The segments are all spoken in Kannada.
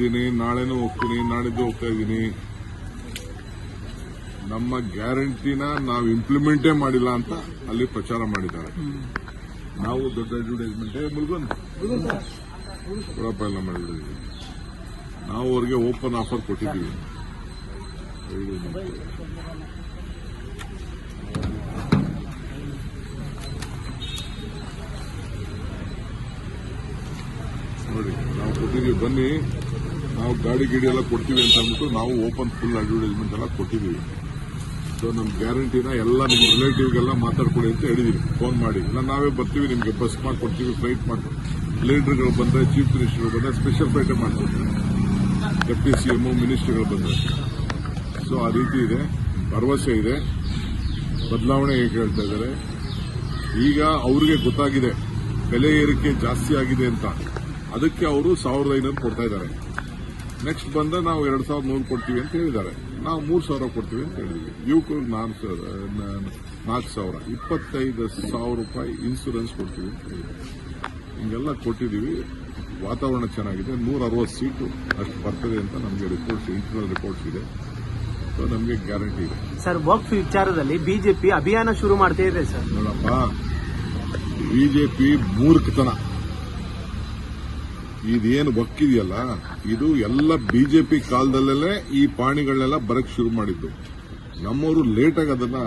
ಇದ್ದೀನಿ, ನಾಳೆನೂ ಹೋಗ್ತೀನಿ, ನಾಡಿದ್ದು ಹೋಗ್ತಾ ಇದ್ದೀನಿ. ನಮ್ಮ ಗ್ಯಾರಂಟಿನ ನಾವು ಇಂಪ್ಲಿಮೆಂಟೇ ಮಾಡಿಲ್ಲ ಅಂತ ಅಲ್ಲಿ ಪ್ರಚಾರ ಮಾಡಿದ್ದಾರೆ. ನಾವು ದೊಡ್ಡ ಅಡ್ವರ್ಟೈಸ್ಮೆಂಟ್ ಮುಲ್ಗನ್ ಎಲ್ಲ ಮಾಡಿದ್ದೀವಿ ನಾವು ಅವರಿಗೆ ಓಪನ್ ಆಫರ್ ಕೊಟ್ಟಿದ್ದೀವಿ. ನೋಡಿ, ನಾವು ಕೊಟ್ಟಿದ್ದೀವಿ, ಬನ್ನಿ. ನಾವು ಗಾಡಿ ಗಿಡಿ ಎಲ್ಲ ಕೊಡ್ತೀವಿ ಅಂತ ಅಂದ್ಬಿಟ್ಟು ನಾವು ಓಪನ್ ಫುಲ್ ಅಡ್ವರ್ಟೈಸ್ಮೆಂಟ್ ಎಲ್ಲ ಕೊಟ್ಟಿದ್ದೀವಿ. ಸೊ ನಮ್ಮ ಗ್ಯಾರಂಟಿನ ಎಲ್ಲ ನಿಮ್ಮ ರಿಲೇಟಿವ್ಗೆಲ್ಲ ಮಾತಾಡ್ಕೊಳ್ಳಿ ಅಂತ ಹೇಳಿದೀವಿ. ಫೋನ್ ಮಾಡಿ. ಇಲ್ಲ, ನಾವೇ ಬರ್ತೀವಿ, ನಿಮಗೆ ಬಸ್ ಮಾಡ್ಕೊಡ್ತೀವಿ ಫ್ಲೈಟ್ ಮಾಡ್ತೀವಿ ಲೀಡರ್ಗಳು ಬಂದರೆ ಚೀಫ್ ಮಿನಿಸ್ಟರ್ಗಳು ಬಂದರೆ ಸ್ಪೆಷಲ್ ಫ್ಲೈಟ್ ಮಾಡ್ಕೊಡ್ತೀವಿ ಡೆಪ್ಟಿ ಸಿಎಂ ಮಿನಿಸ್ಟರ್ಗಳು ಬಂದರೆ. ಸೊ ಆ ರೀತಿ ಇದೆ. ಭರವಸೆ ಇದೆ. ಬದಲಾವಣೆ ಹೇಳ್ತಾ ಇದ್ದಾರೆ? ಈಗ ಅವ್ರಿಗೆ ಗೊತ್ತಾಗಿದೆ. ಬೆಲೆ ಏರಿಕೆ ಜಾಸ್ತಿ ಆಗಿದೆ ಅಂತ. ಅದಕ್ಕೆ ಅವರು ಸಾವಿರದ ಐನೂರು ಕೊಡ್ತಾ ಇದ್ದಾರೆ. ನೆಕ್ಸ್ಟ್ ಬಂದ ನಾವು ಎರಡ್ ಸಾವಿರದ ನೂರು ಕೊಡ್ತೀವಿ ಅಂತ ಹೇಳಿದ್ದಾರೆ. ನಾವು ಮೂರು ಸಾವಿರ ಕೊಡ್ತೀವಿ ಅಂತ ಹೇಳಿದ್ವಿ. ಯುವಕರಿಗೆ ನಾಲ್ಕು ನಾಲ್ಕು ಸಾವಿರ ಇಪ್ಪತ್ತೈದು ಸಾವಿರ ರೂಪಾಯಿ ಇನ್ಸೂರೆನ್ಸ್ ಕೊಡ್ತೀವಿ ಅಂತ ಹೇಳಿದ್ವಿ ಹಿಂಗೆಲ್ಲ ಕೊಟ್ಟಿದ್ದೀವಿ. ವಾತಾವರಣ ಚೆನ್ನಾಗಿದೆ. ನೂರ ಅರವತ್ತು ಸೀಟು ಅಷ್ಟು ಬರ್ತದೆ ಅಂತ ನಮಗೆ ರಿಪೋರ್ಟ್ಸ್ ಇಂಟರ್ನಲ್ ರಿಪೋರ್ಟ್ಸ್ ಇದೆ. ಸೊ ನಮಗೆ ಗ್ಯಾರಂಟಿ ಇದೆ. ಸರ್ ವಕ್ಫ್ ವಿಚಾರದಲ್ಲಿ ಬಿಜೆಪಿ ಅಭಿಯಾನ ಶುರು ಮಾಡ್ತಾ ಇದೆ ಸರ್ ನೋಡಪ್ಪ ಬಿಜೆಪಿ ಮೂರ್ಖತನ. ಇದೇನು ಒಕ್ಕಿದೆಯಲ್ಲ? ಇದು ಎಲ್ಲ ಬಿಜೆಪಿ ಕಾಲದಲ್ಲೇ ಈ ಪಾಣಿಗಳನ್ನೆಲ್ಲ ಬರಕ್ ಶುರು ಮಾಡಿದ್ದು. ನಮ್ಮವರು ಲೇಟಾಗಿ ಅದನ್ನ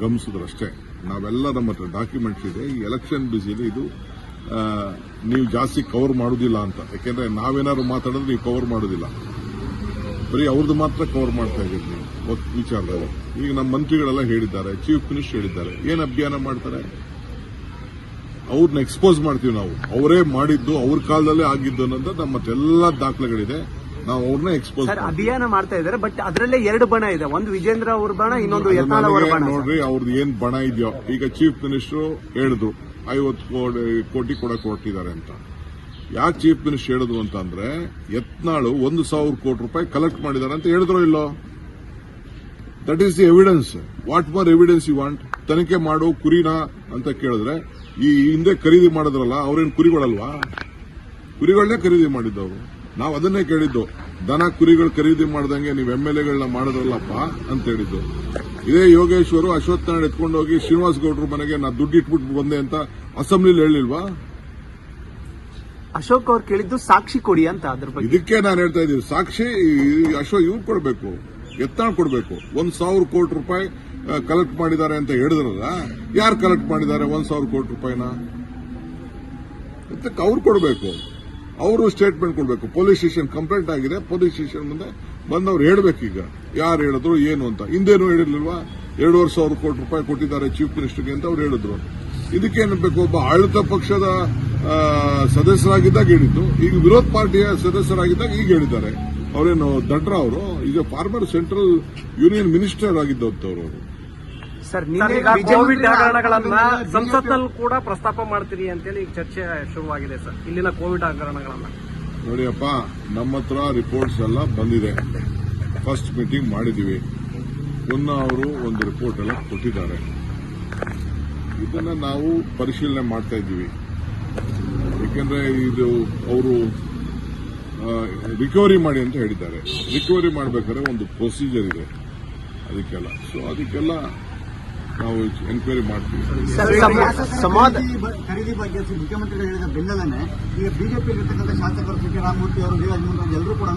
ಗಮನಿಸಿದ್ರು ಅಷ್ಟೇ. ನಾವೆಲ್ಲ ನಮ್ಮ ಹತ್ರ ಡಾಕ್ಯುಮೆಂಟ್ಸ್ ಇದೆ. ಈ ಎಲೆಕ್ಷನ್ ಬಿಸಿಲಿ ಇದು ನೀವು ಜಾಸ್ತಿ ಕವರ್ ಮಾಡೋದಿಲ್ಲ ಅಂತ. ಯಾಕೆಂದ್ರೆ ನಾವೇನಾದ್ರು ಮಾತಾಡಿದ್ರೆ ನೀವು ಕವರ್ ಮಾಡೋದಿಲ್ಲ. ಬರೀ ಅವ್ರದ್ದು ಮಾತ್ರ ಕವರ್ ಮಾಡ್ತಾ ಇದ್ದೀವಿ ನೀವು. ವಿಚಾರದಲ್ಲಿ ಈಗ ನಮ್ಮ ಮಂತ್ರಿಗಳೆಲ್ಲ ಹೇಳಿದ್ದಾರೆ. ಚೀಫ್ ಮಿನಿಸ್ಟರ್ ಹೇಳಿದ್ದಾರೆ. ಏನು ಅಭಿಯಾನ ಮಾಡ್ತಾರೆ? ಅವ್ರನ್ನ ಎಕ್ಸ್ಪೋಸ್ ಮಾಡ್ತೀವಿ ನಾವು. ಅವರೇ ಮಾಡಿದ್ದು ಅವ್ರ ಕಾಲದಲ್ಲೇ ಆಗಿದ್ದು ಅನ್ನೋದು ನಮ್ಮ ಎಲ್ಲ ದಾಖಲೆಗಳಿದೆ. ನಾವು ಅವ್ರನ್ನ ಎಕ್ಸ್ಪೋಸ್ ಅಭಿಯಾನ ಮಾಡ್ತಾ ಇದಾರೆ ಬಟ್ ಅದರಲ್ಲೇ ಎರಡು ಬಣ ಇದೆ. ಒಂದು ವಿಜೇಂದ್ರ ಅವ್ರ ಬಣ ಇನ್ನೊಂದು. ನೋಡ್ರಿ ಅವ್ರದ್ದು ಏನ್ ಬಣ ಇದೆಯೋ. ಈಗ ಚೀಫ್ ಮಿನಿಸ್ಟರ್ ಹೇಳಿದ್ರು ಐವತ್ತು ಕೋಟಿ ಕೋಟಿ ಕೂಡ ಕೊಟ್ಟಿದ್ದಾರೆ ಅಂತ. ಯಾಕೆ ಚೀಫ್ ಮಿನಿಸ್ಟರ್ ಹೇಳಿದ್ರು ಅಂತಂದ್ರೆ ಯತ್ನಾಳು ಒಂದು ಸಾವಿರ ಕೋಟಿ ರೂಪಾಯಿ ಕಲೆಕ್ಟ್ ಮಾಡಿದ್ದಾರೆ ಅಂತ ಹೇಳಿದ್ರು ಇಲ್ಲೋ? That is the evidence what more evidence you want ತನಿಖೆ ಮಾಡು ಕುರಿನ ಅಂತ ಕೇಳಿದ್ರೆ ಈ ಹಿಂದೆ ಖರೀದಿ ಮಾಡಿದ್ರಲ್ಲ ಅವ್ರೇನು ಕುರಿಗಳಲ್ವಾ? ಕುರಿಗಳನ್ನೇ ಖರೀದಿ ಮಾಡಿದ್ದವರು. ನಾವು ಅದನ್ನೇ ಕೇಳಿದ್ದು. ದನ ಕುರಿಗಳು ಖರೀದಿ ಮಾಡ್ದಂಗೆ ನೀವು ಎಂ ಎಲ್ ಎಗಳನ್ನ ಮಾಡಿದ್ರಲ್ಲಪ್ಪ ಅಂತ ಹೇಳಿದ್ದು. ಇದೇ ಯೋಗೇಶ್ವರು ಅಶ್ವತ್ಥ ಎತ್ಕೊಂಡು ಹೋಗಿ ಶ್ರೀನಿವಾಸ್ ಗೌಡ್ರ ಮನೆಗೆ ನಾ ದುಡ್ಡು ಇಟ್ಬಿಟ್ಟು ಬಂದೆ ಅಂತ ಅಸೆಂಬ್ಲಿಲಿ ಹೇಳಿಲ್ವಾ? ಅಶೋಕ್ ಅವ್ರು ಕೇಳಿದ್ದು ಸಾಕ್ಷಿ ಕೊಡಿ ಅಂತ ಅದ್ರ ಬಗ್ಗೆ. ಇದಕ್ಕೆ ನಾನು ಹೇಳ್ತಾ ಇದ್ದೀನಿ. ಸಾಕ್ಷಿ ಅಶೋಕ್ ಇವ್ರು ಕೊಡಬೇಕು. ಎತ್ತಾಣ ಕೊಡಬೇಕು. ಒಂದ್ ಸಾವಿರ ಕೋಟಿ ರೂಪಾಯಿ ಕಲೆಕ್ಟ್ ಮಾಡಿದ್ದಾರೆ ಅಂತ ಹೇಳಿದ್ರಲ್ಲ, ಯಾರು ಕಲೆಕ್ಟ್ ಮಾಡಿದ್ದಾರೆ ಒಂದ್ ಸಾವಿರ ಕೋಟಿ ರೂಪಾಯಿನ? ಇದಕ್ಕೆ ಅವ್ರು ಕೊಡಬೇಕು. ಅವರು ಸ್ಟೇಟ್ಮೆಂಟ್ ಕೊಡಬೇಕು. ಪೊಲೀಸ್ ಸ್ಟೇಷನ್ ಕಂಪ್ಲೇಂಟ್ ಆಗಿದೆ ಪೊಲೀಸ್ ಸ್ಟೇಷನ್ ಮುಂದೆ ಬಂದವ್ರು ಈಗ. ಯಾರು ಹೇಳಿದ್ರು, ಏನು ಅಂತ. ಹಿಂದೇನು ಹೇಳಿರ್ಲಿಲ್ವಾ? ಎರಡೂವರೆ ಸಾವಿರ ಕೋಟಿ ರೂಪಾಯಿ ಕೊಟ್ಟಿದ್ದಾರೆ ಚೀಫ್ ಮಿನಿಸ್ಟರ್ಗೆ ಅಂತ ಅವ್ರು ಹೇಳಿದ್ರು. ಇದಕ್ಕೇನು ಬೇಕು ಒಬ್ಬ ಆಡಳಿತ ಪಕ್ಷದ ಸದಸ್ಯರಾಗಿದ್ದಾಗ ಹೇಳಿದ್ದು. ಈಗ ವಿರೋಧ ಪಾರ್ಟಿಯ ಸದಸ್ಯರಾಗಿದ್ದಾಗ ಈಗ ಹೇಳಿದ್ದಾರೆ. ಅವರೇನು ದಡ್ರ ಅವರು? ಈಗ ಫಾರ್ಮರ್ ಸೆಂಟ್ರಲ್ ಯೂನಿಯನ್ ಮಿನಿಸ್ಟರ್ ಆಗಿದ್ದವರು ಅವರು. ಸರ್ ಬಿಜೆಪಿ ಕೋವಿಡ್ ಹಗರಣಗಳನ್ನ ಸಂಸತ್ನಲ್ಲಿ ಕೂಡ ಪ್ರಸ್ತಾಪ ಮಾಡ್ತೀರಿ ಅಂತೇಳಿ ಈಗ ಚರ್ಚೆ ಶುರುವಾಗಿದೆ ಸರ್ ಇಲ್ಲಿನ ಕೋವಿಡ್ ಹಗರಣಗಳನ್ನ ನೋಡಿಯಪ್ಪ ನಮ್ಮ ಹತ್ರ ರಿಪೋರ್ಟ್ಸ್ ಎಲ್ಲ ಬಂದಿದೆ. ಫಸ್ಟ್ ಮೀಟಿಂಗ್ ಮಾಡಿದೀವಿ. ಪುನಃ ಅವರು ಒಂದು ರಿಪೋರ್ಟ್ ಎಲ್ಲ ಕೊಟ್ಟಿದ್ದಾರೆ. ಇದನ್ನ ನಾವು ಪರಿಶೀಲನೆ ಮಾಡ್ತಾ ಇದ್ದೀವಿ. ಏಕೆಂದ್ರೆ ಇದು ಅವರು ರಿಕವರಿ ಮಾಡಿ ಅಂತ ಹೇಳಿದ್ದಾರೆ. ರಿಕವರಿ ಮಾಡಬೇಕಾದ್ರೆ ಒಂದು ಪ್ರೊಸೀಜರ್ ಇದೆ. ಅದಕ್ಕೆಲ್ಲ. ಸೊ ಅದಕ್ಕೆಲ್ಲ ನಾವು ಎನ್ಕ್ವೈರಿ ಮಾಡ್ತೀವಿ. ಸರ್, ಸಮ- ಸಮಾಧ ಖರೀದಿ ಬಗ್ಗೆ ಮುಖ್ಯಮಂತ್ರಿಗಳು ಹೇಳಿದ ಬೆನ್ನಲ್ಲೇ ಈಗ ಬಿಜೆಪಿ ಇರ್ತಕ್ಕಂಥ ಶಾಸಕರು ಸಿ ಕೆ ರಾಮಮೂರ್ತಿ ಅವರು ಎಲ್ಲರೂ ಕೂಡ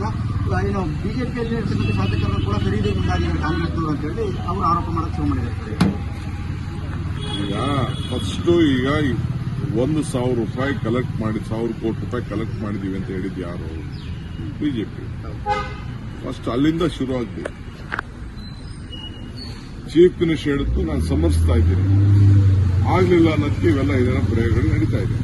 ಏನು ಬಿಜೆಪಿಯಲ್ಲಿ ಇರ್ತಕ್ಕಂಥ ಶಾಸಕರು ಕೂಡ ಖರೀದಿ ಮುಂದಾಗಿದ್ದಾರೆ ಕಾಂಗ್ರೆಸ್ನವರು ಅಂತ ಹೇಳಿ ಅವರು ಆರೋಪ ಮಾಡಕ್ಕೆ ಶುರು ಮಾಡಿದ್ದಾರೆ. ಈಗ ಫಸ್ಟ್ ಈಗ ಒಂದು ಸಾವಿರ ರೂಪಾಯಿ ಕಲೆಕ್ಟ್ ಮಾಡಿ, ಸಾವಿರ ಕೋಟಿ ರೂಪಾಯಿ ಕಲೆಕ್ಟ್ ಮಾಡಿದೀವಿ ಅಂತ ಹೇಳಿದ್ದು ಯಾರು? ಬಿಜೆಪಿ ಫಸ್ಟ್ ಅಲ್ಲಿಂದ ಶುರು ಆಗಿದೆ ಚೀಫ್ ಮಿನಿಸ್ಟರ್ ನಾನು ಸಮರ್ಥಿಸ್ತಾ ಇದ್ದೀನಿ. ಆಗಲಿಲ್ಲ ಅನ್ನೋದಕ್ಕೆ ಇವೆಲ್ಲ ಇದರ ಪ್ರಯೋಗಗಳು ನಡೀತಾ ಇದೆ.